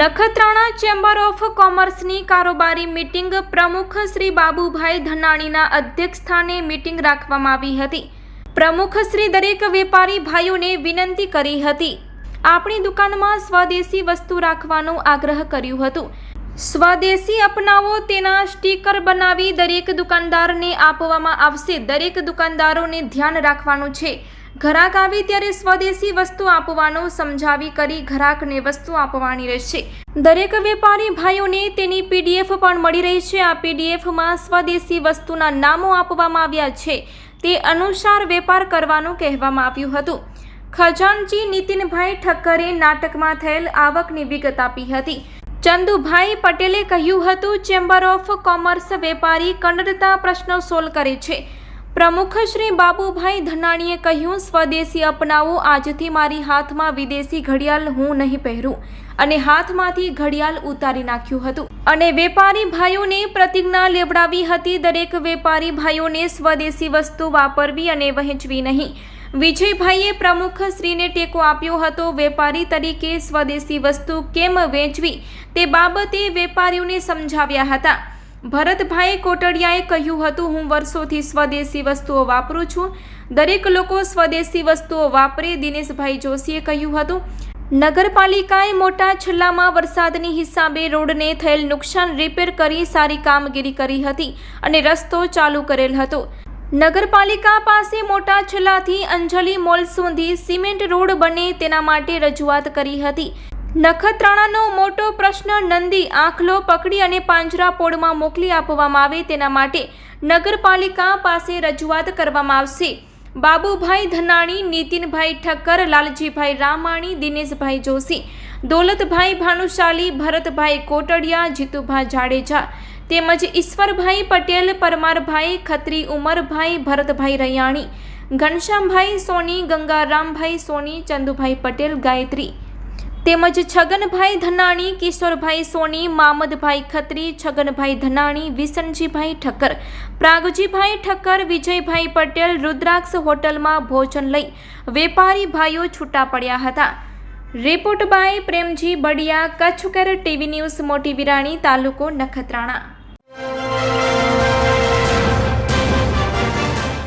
Nakhatrana chamber of કોમર્સની કારોબારી meeting પ્રમુખ શ્રી બાબુભાઈ ધનાણીના અધ્યક્ષસ્થાને મીટિંગ રાખવામાં આવી હતી. પ્રમુખ શ્રી દરેક વેપારી ભાઈઓને વિનંતી કરી હતી. આપણી દુકાનમાં સ્વદેશી વસ્તુ રાખવાનો આગ્રહ કર્યું હતું. સ્વદેશી અપનાવો તેના સ્ટીકર બનાવી દરેક દુકાનદારને આપવામાં આવશે. દરેક દુકાનદારોને ધ્યાન રાખવાનું છે. ઘરાક આવે ત્યારે સ્વદેશી વસ્તુ આપવાનું સમજાવી કરી ઘરાકને વસ્તુ આપવાની રહેશે. દરેક વેપારી ભાઈઓને તેની પીડીએફ પણ મળી રહી છે. આ પીડીએફમાં સ્વદેશી વસ્તુના નામો આપવામાં આવ્યા છે. તે અનુસાર વેપાર કરવાનું કહેવામાં આવ્યું હતું. ખજાનચી નીતિનભાઈ ઠક્કરે નાટકમાં થયેલ આવકની વિગત આપી હતી. ચંદુભાઈ પટેલે કહ્યું હતું ચેમ્બર ઓફ કોમર્સ વેપારી કન્નડતા પ્રશ્નો સોલ્વ કરે છે. પ્રમુખ શ્રી બાબુભાઈ ધનાણીએ કહ્યું, સ્વદેશી અપનાવો, આજથી મારી હાથમાં વિદેશી ઘડિયાળ હું નહીં પહેરું. અને હાથમાંથી ઘડિયાળ ઉતારી નાખ્યું હતું. અને વેપારી ભાઈઓને પ્રતિજ્ઞા લેવડાવી હતી, દરેક વેપારી ભાઈઓને સ્વદેશી વસ્તુ વાપરવી અને વહેંચવી નહીં. વિજયભાઈએ પ્રમુખ શ્રીને ટેકો આપ્યો હતો. વેપારી તરીકે સ્વદેશી વસ્તુ કેમ વેચવી તે બાબતે વેપારીઓને સમજાવ્યા હતા. ભરતભાઈ કોટડિયાએ કહ્યું હતું, હું વર્ષોથી સ્વદેશી વસ્તુઓ વાપરું છું. દરેક લોકો સ્વદેશી વસ્તુઓ વાપરે, દિનેશભાઈ જોશીએ કહ્યું હતું. નગરપાલિકાએ મોટા છલ્લામાં વરસાદની હિસાબે રોડને થયેલ નુકસાન રિપેર કરી સારી કામગીરી કરી હતી અને રસ્તો ચાલુ કરેલ હતો. નગરપાલિકા પાસે મોટા છેલ્લાથી અંજલિ મોલ સુધી સિમેન્ટ રોડ બને તેના માટે રજૂઆત કરી હતી. નખત્રાણાનો મોટો પ્રશ્ન નંદી આંખલો પકડી અને પાંજરાપોળમાં મોકલી આપવામાં આવે તેના માટે નગરપાલિકા પાસે રજૂઆત કરવામાં આવશે. બાબુભાઈ ધનાણી, નીતિનભાઈ ઠક્કર, લાલજીભાઈ રામાણી, દિનેશભાઈ જોશી, દોલતભાઈ ભાનુશાલી, ભરતભાઈ કોટડિયા જીતુભાઈ જાડેજા તેમજ ઈશ્વરભાઈ પટેલ, પરમારભાઈ, ખત્રી ઉમરભાઈ, ભરતભાઈ રૈયાણી, ઘનશ્યામભાઈ સોની, ગંગારામભાઈ સોની, ચંદુભાઈ પટેલ, ગાયત્રી તેમજ છગનભાઈ ધનાણી, કિશોરભાઈ સોની, મામદભાઈ ખત્રી, છગનભાઈ ધનાણી, વિસનજીભાઈ ઠક્કર, પ્રાગજીભાઈ ઠક્કર, વિજયભાઈ પટેલ, રુદ્રાક્ષ હોટલમાં ભોજન લઈ વેપારી ભાઈઓ છૂટા પડ્યા હતા. Report by Premji Badiya, Kutch care TV news, Moti Virani, તાલુકો નખત્રાણા.